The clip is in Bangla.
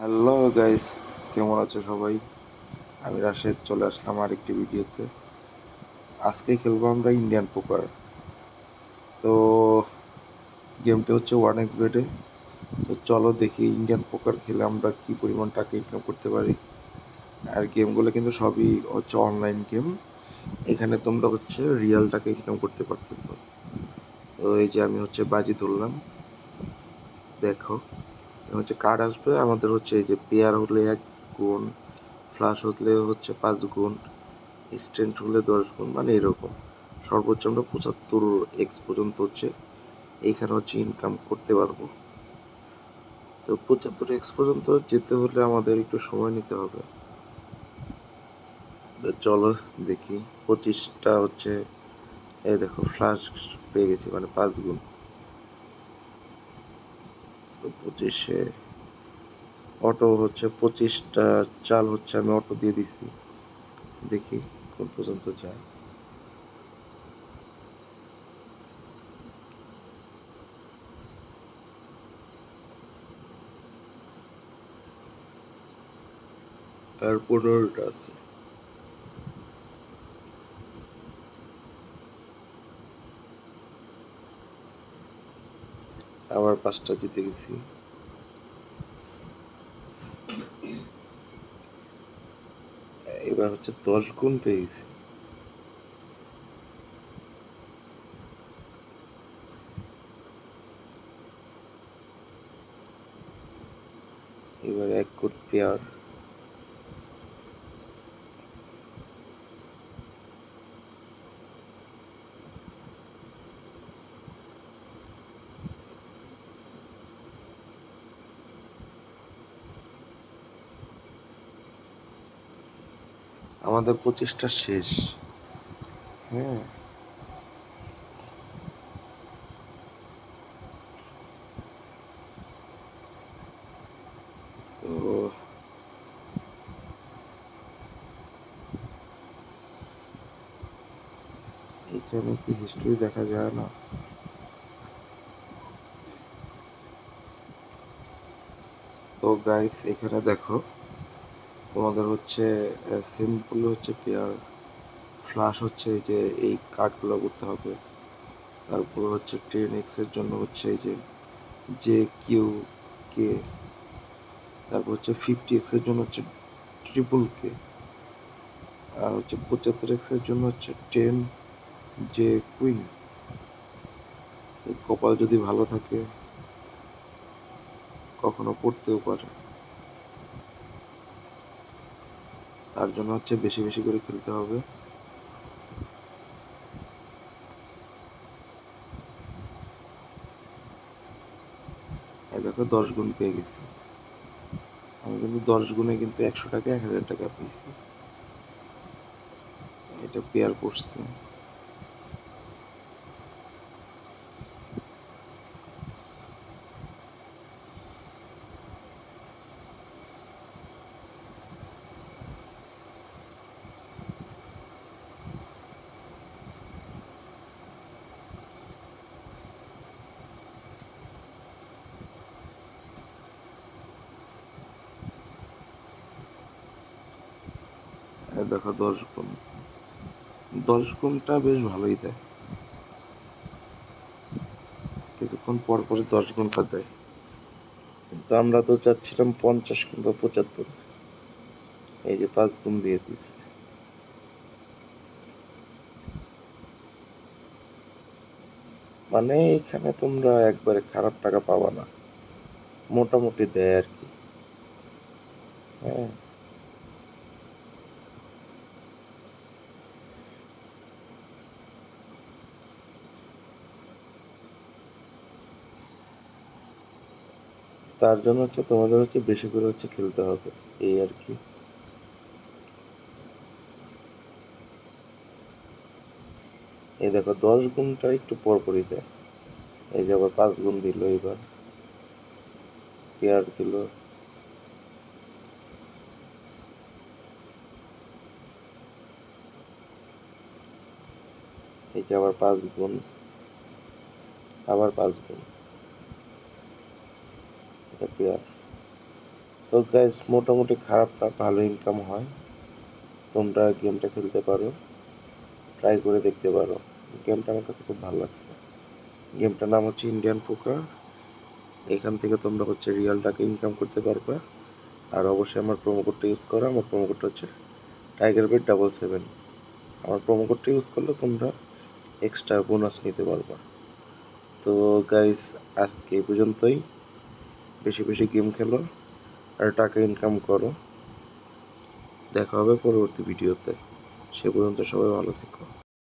হ্যালো গাইস কেমন আছো সবাই? আমি রাশেদ, চলে আসলাম আরেকটি ভিডিওতে। আজকে খেলব আমরা ইন্ডিয়ান পোকার তো গেমটা হচ্ছে ওয়ান এক্স বেডে তো চলো দেখি ইন্ডিয়ান পোকার খেলে আমরা কি পরিমাণ টাকা ইনকাম করতে পারি। আর গেমগুলো কিন্তু সবই হচ্ছে অনলাইন গেম এখানে তোমরা হচ্ছে রিয়েল টাকা ইনকাম করতে পারতেছো। তো এই যে আমি হচ্ছে বাজি ধরলাম। দেখো। হচ্ছে কার্ড আসবে, আমাদের হচ্ছে এই যে পেয়ার হলে এক গুণ ফ্লাশ হলে হচ্ছে পাঁচ গুণ স্ট্যান্ড হলে দশ গুণ মানে এরকম। সর্বোচ্চ আমরা পঁচাত্তর এক্স পর্যন্ত হচ্ছে এইখানে হচ্ছে ইনকাম করতে পারব। তো পঁচাত্তর এক্স পর্যন্ত যেতে হলে আমাদের একটু সময় নিতে হবে। চলো দেখি, পঁচিশটা হচ্ছে, এই দেখো ফ্লাশ পেয়ে গেছি মানে পাঁচ গুণ। পঁচিশে। অটো হচ্ছে পঁচিশটা, চাল হচ্ছে আমি অটো দিয়ে দিছি। দেখি কোন পর্যন্ত যায়। আর পনেরোটা আছে। আবার পাঁচটা জিতে গেছি। এবার হচ্ছে দশ গুণ পেয়ে গেছি। এবার এক কোট পেয়ার। আমাদের পঁচিশটা শেষ। হ্যাঁ। এখানে কি হিস্ট্রি দেখা যায় না? তো গাইস এখানে দেখো। তোমাদের হচ্ছে সিম্পল হচ্ছে পেয়ার ফ্লাশ হচ্ছে যে এই কার্ডগুলো করতে হবে। তারপর হচ্ছে টেন এক্সের জন্য হচ্ছে এই যে জে কিউ কে তারপর হচ্ছে ফিফটি এক্সের জন্য হচ্ছে ট্রিপল কে আর হচ্ছে পঁচাত্তর এক্সের জন্য হচ্ছে টেন যে কুইন কপাল যদি ভালো থাকে, কখনো পড়তেও পারে। তার জন্য হচ্ছে বেশি বেশি করে খেলতে হবে। দেখো দশ গুণ পেয়ে গেছি। আমি কিন্তু দশ গুণে কিন্তু একশো টাকা, এক হাজার টাকা পেয়েছি। এটা পেয়ার করছে। দেখো, দশ গুণ। দশ গুণটা বেশ ভালোই দেয়। কিছুক্ষণ পর পরে দশ ঘণ্টা দেয়। কিন্তু আমরা তো চাচ্ছিলাম পঞ্চাশ কিংবা পঁচাত্তর। এই যে পাঁচ গুণ দিয়ে দিয়েছে। মানে এখানে তোমরা একবারে খারাপ টাকা পাবা না। মোটামুটি দেয় আর কি। হ্যাঁ। তার জন্য হচ্ছে তোমাদের হচ্ছে বেশি করে হচ্ছে খেলতে হবে, এই আর কি। এই দেখো, দশ গুণটা একটু পর পরই দেয়। এই যে আবার পাঁচ গুণ দিল এবার পেয়ার দিল। এই যে আবার পাঁচ গুণ, আবার পাঁচ গুণ। পেয়ার তো গাইজ মোটামুটি খারাপ না, ভালো ইনকাম হয়। তোমরা গেমটা খেলতে পারো। ট্রাই করে দেখতে পারো। গেমটা আমার কাছে খুব ভালো লাগছে। গেমটার নাম হচ্ছে ইন্ডিয়ান পোকার এখান থেকে তোমরা হচ্ছে রিয়াল টাকা ইনকাম করতে পারবে। আর অবশ্যই আমার প্রোমো কোডটা ইউজ করো। আমার প্রোমো কোডটা হচ্ছে টাইগার বেড ডাবল সেভেন আমার প্রোমো কোডটা ইউজ করলে তোমরা এক্সট্রা বোনাস নিতে পারবা। তো গাইস আজকে এই পর্যন্তই। বেশি বেশি গেম খেলো আর টাকা ইনকাম করো। দেখা হবে পরবর্তী ভিডিওতে সে পর্যন্ত সবাই ভালো থেকো।